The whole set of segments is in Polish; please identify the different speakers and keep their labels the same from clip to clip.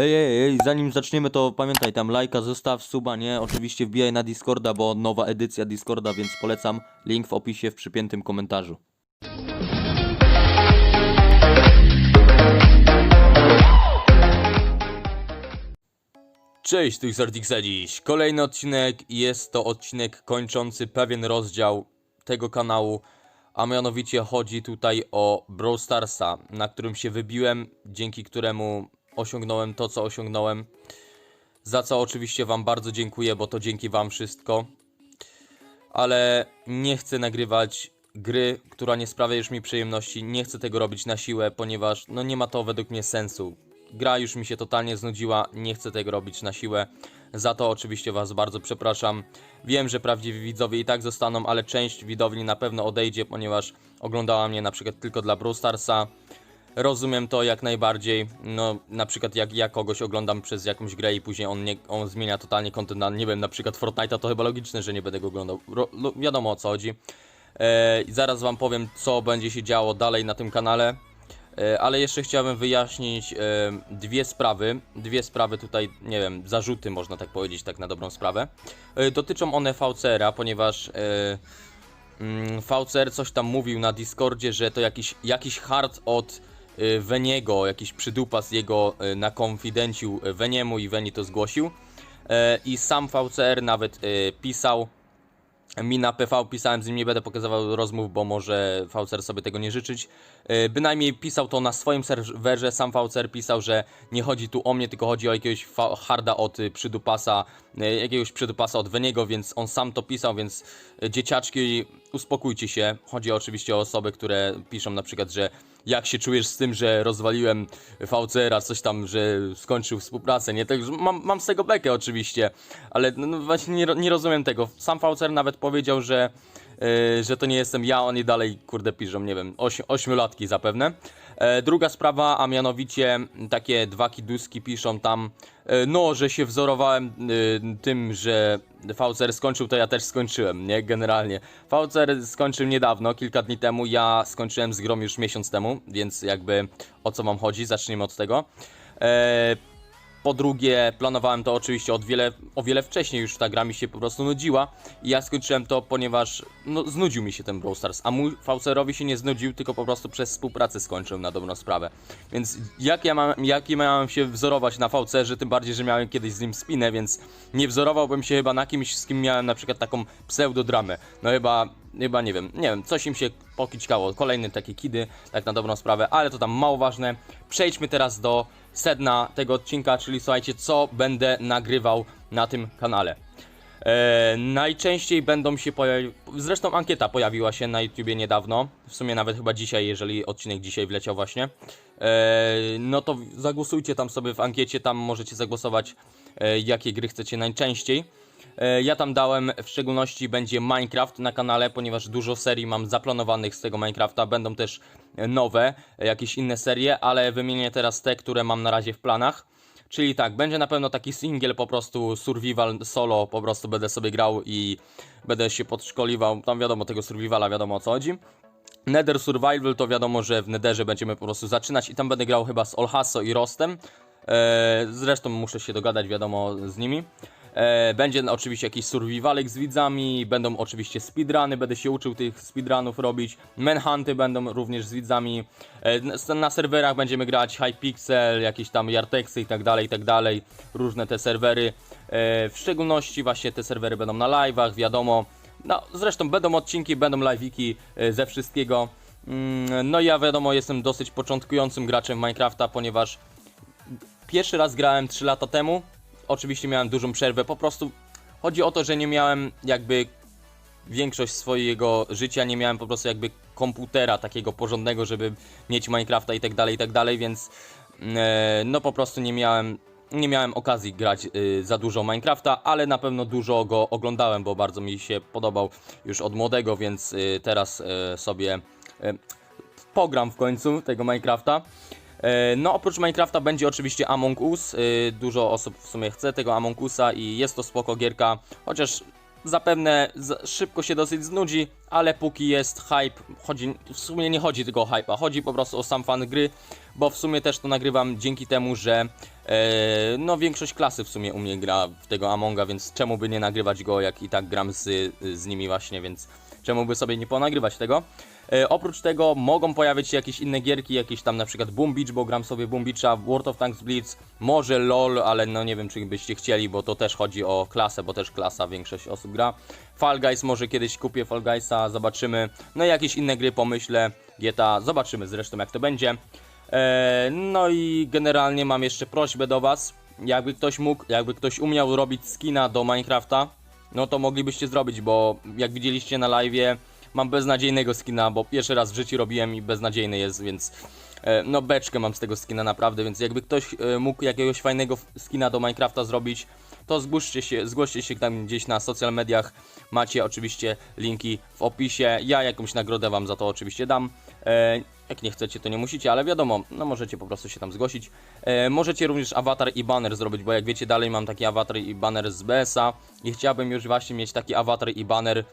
Speaker 1: Ej, ej, ej, zanim zaczniemy to pamiętaj tam lajka, zostaw suba, nie? Oczywiście wbijaj na Discorda, bo nowa edycja Discorda, więc polecam. Link w opisie w przypiętym komentarzu. Cześć, jest Artixa dziś. Kolejny odcinek i jest to odcinek kończący pewien rozdział tego kanału, a mianowicie chodzi tutaj o Brawl Starsa, na którym się wybiłem, dzięki któremu osiągnąłem to, co osiągnąłem. Za co oczywiście Wam bardzo dziękuję, bo to dzięki Wam wszystko. Ale nie chcę nagrywać gry, która nie sprawia już mi przyjemności. Nie chcę tego robić na siłę, ponieważ no nie ma to według mnie sensu. Gra już mi się totalnie znudziła, nie chcę tego robić na siłę. Za to oczywiście Was bardzo przepraszam. Wiem, że prawdziwi widzowie i tak zostaną, ale część widowni na pewno odejdzie, ponieważ oglądała mnie na przykład tylko dla Brawl Starsa. Rozumiem to jak najbardziej. No, na przykład jak ja kogoś oglądam przez jakąś grę i później on, nie, on zmienia totalnie kontent na, nie wiem, na przykład Fortnite'a, to chyba logiczne, że nie będę go oglądał. Ro, lo, wiadomo o co chodzi. E, zaraz Wam powiem, co będzie się działo dalej na tym kanale. E, ale jeszcze chciałbym wyjaśnić e, dwie sprawy. Dwie sprawy tutaj, nie wiem, zarzuty można tak powiedzieć, tak na dobrą sprawę. E, dotyczą one VCR-a, ponieważ mm, VCR coś tam mówił na Discordzie, że to jakiś, jakiś hard od y, Veniego, jakiś przydupas jego y, nakonfidencił y, Veniemu i Veni to zgłosił. I sam VCR nawet pisał mi na PV, pisałem z nim, nie będę pokazywał rozmów, bo może VCR sobie tego nie życzyć. Bynajmniej pisał to na swoim serwerze, sam VCR pisał, że nie chodzi tu o mnie, tylko chodzi o jakiegoś harda od przydupasa, jakiegoś przydupasa od Veniego, więc on sam to pisał, więc dzieciaczki uspokójcie się. Chodzi oczywiście o osoby, które piszą na przykład, że jak się czujesz z tym, że rozwaliłem VCR-a, coś tam, że skończył współpracę, nie? Także mam, mam z tego bekę oczywiście, ale no, no właśnie nie, nie rozumiem tego. Sam VCR nawet powiedział, że, yy, że to nie jestem ja, oni dalej, kurde, piszą, nie wiem, ośmiolatki zapewne. E, druga sprawa, a mianowicie takie dwa kiduski piszą tam, e, no, że się wzorowałem e, tym, że VCR skończył, to ja też skończyłem, nie? Generalnie. VCR skończył niedawno, kilka dni temu, ja skończyłem z grom już miesiąc temu, więc jakby o co wam chodzi, zacznijmy od tego. Po drugie, planowałem to oczywiście od wiele, o wiele wcześniej, już ta gra mi się po prostu nudziła i ja skończyłem to, ponieważ no, znudził mi się ten Brawl Stars, a mój VCR-owi się nie znudził, tylko po prostu przez współpracę skończyłem na dobrą sprawę. Więc jak ja mam, jak ja miałem się wzorować na VCR-ze, tym bardziej, że miałem kiedyś z nim spinę, więc nie wzorowałbym się chyba na kimś, z kim miałem na przykład taką pseudodramę. No chyba chyba nie wiem, nie wiem, coś im się pokićkało, kolejny takie kidy, tak na dobrą sprawę, ale to tam mało ważne. Przejdźmy teraz do sedna tego odcinka, czyli słuchajcie, co będę nagrywał na tym kanale. E, najczęściej będą się pojawiać. Zresztą ankieta pojawiła się na YouTubie niedawno. W sumie nawet chyba dzisiaj, jeżeli odcinek dzisiaj wleciał właśnie. E, no to zagłosujcie tam sobie w ankiecie, tam możecie zagłosować, e, jakie gry chcecie najczęściej. E, Ja tam dałem, w szczególności będzie Minecraft na kanale, ponieważ dużo serii mam zaplanowanych z tego Minecrafta. Będą też nowe, e, jakieś inne serie, ale wymienię teraz te, które mam na razie w planach. Czyli tak, będzie na pewno taki single, po prostu survival solo, po prostu będę sobie grał i będę się podszkoliwał. Tam wiadomo, tego survivala wiadomo o co chodzi. Nether Survival to wiadomo, że w Netherze będziemy po prostu zaczynać i tam będę grał chyba z Olhaso i Rostem. E, zresztą muszę się dogadać, wiadomo, z nimi. E, będzie oczywiście jakiś survivalek z widzami, będą oczywiście speedruny, będę się uczył tych speedrunów robić. Manhunty będą również z widzami. E, na- serwerach będziemy grać Hypixel, jakieś tam Yartexy i tak dalej, i tak dalej. Różne te serwery. E, w szczególności właśnie te serwery będą na live'ach, wiadomo. No, zresztą będą odcinki, będą live'iki ze wszystkiego. Mm, No ja wiadomo, jestem dosyć początkującym graczem Minecrafta, ponieważ pierwszy raz grałem 3 lata temu. Oczywiście miałem dużą przerwę, po prostu chodzi o to, że nie miałem jakby większość swojego życia, nie miałem po prostu jakby komputera takiego porządnego, żeby mieć Minecrafta i tak dalej, i tak dalej, więc e, no po prostu nie miałem nie miałem okazji grać y, za dużo Minecrafta, ale na pewno dużo go oglądałem, bo bardzo mi się podobał już od młodego, więc y, teraz y, sobie y, pogram w końcu tego Minecrafta. E, No, oprócz Minecrafta będzie oczywiście Among Us. E, Dużo osób w sumie chce tego Among Usa i jest to spoko gierka, chociaż zapewne szybko się dosyć znudzi, ale póki jest hype, chodzi, w sumie nie chodzi tylko o hype, a chodzi po prostu o sam fan gry, bo w sumie też to nagrywam dzięki temu, że e, no większość klasy w sumie u mnie gra w tego Amonga, więc czemu by nie nagrywać go, jak i tak gram z, z nimi właśnie, więc czemu by sobie nie ponagrywać tego. E, oprócz tego mogą pojawić się jakieś inne gierki, jakieś tam na przykład Boom Beach, bo gram sobie Boom Beacha, World of Tanks Blitz, może LOL, ale no nie wiem czy byście chcieli, bo to też chodzi o klasę, bo też klasa większość osób gra. Fall Guys, może kiedyś kupię Fall Guysa, zobaczymy. No i jakieś inne gry pomyślę, GTA, zobaczymy zresztą jak to będzie. E, no i generalnie mam jeszcze prośbę do was, jakby ktoś mógł, jakby ktoś umiał robić skina do Minecrafta, no to moglibyście zrobić, bo jak widzieliście na live'ie, mam beznadziejnego skina, bo pierwszy raz w życiu robiłem i beznadziejny jest, więc e, no beczkę mam z tego skina naprawdę, więc jakby ktoś e, mógł jakiegoś fajnego skina do Minecrafta zrobić, to zgłoście się, zgłoście się tam gdzieś na social mediach, macie oczywiście linki w opisie, ja jakąś nagrodę wam za to oczywiście dam. E, jak nie chcecie, to nie musicie, ale wiadomo, no możecie po prostu się tam zgłosić. Możecie również awatar i banner zrobić, bo jak wiecie, dalej mam taki awatar i banner z BS-a i chciałbym już właśnie mieć taki awatar i banner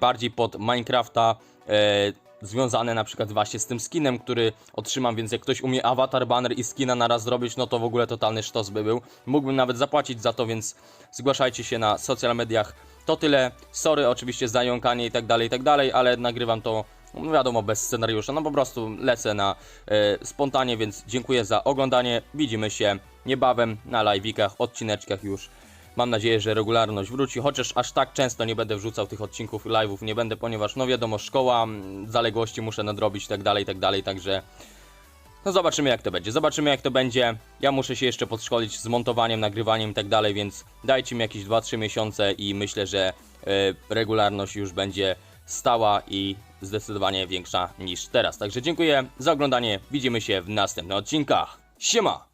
Speaker 1: bardziej pod Minecrafta, e, związane na przykład właśnie z tym skinem, który otrzymam, więc jak ktoś umie awatar, banner i skina na raz zrobić, no to w ogóle totalny sztos by był. Mógłbym nawet zapłacić za to, więc zgłaszajcie się na social mediach. To tyle. Sorry oczywiście za jąkanie i tak dalej, i tak dalej, ale nagrywam to no wiadomo, bez scenariusza, no po prostu lecę na e, spontanie, więc dziękuję za oglądanie. Widzimy się niebawem na live'ikach, odcineczkach już. Mam nadzieję, że regularność wróci, chociaż aż tak często nie będę wrzucał tych odcinków live'ów, nie będę, ponieważ no wiadomo, szkoła, mm, zaległości muszę nadrobić tak dalej, tak dalej, także no zobaczymy jak to będzie, zobaczymy jak to będzie. Ja muszę się jeszcze podszkolić z montowaniem, nagrywaniem i tak dalej, więc dajcie mi jakieś 2-3 miesiące i myślę, że e, regularność już będzie stała i zdecydowanie większa niż teraz. Także dziękuję za oglądanie, widzimy się w następnych odcinkach. Siema!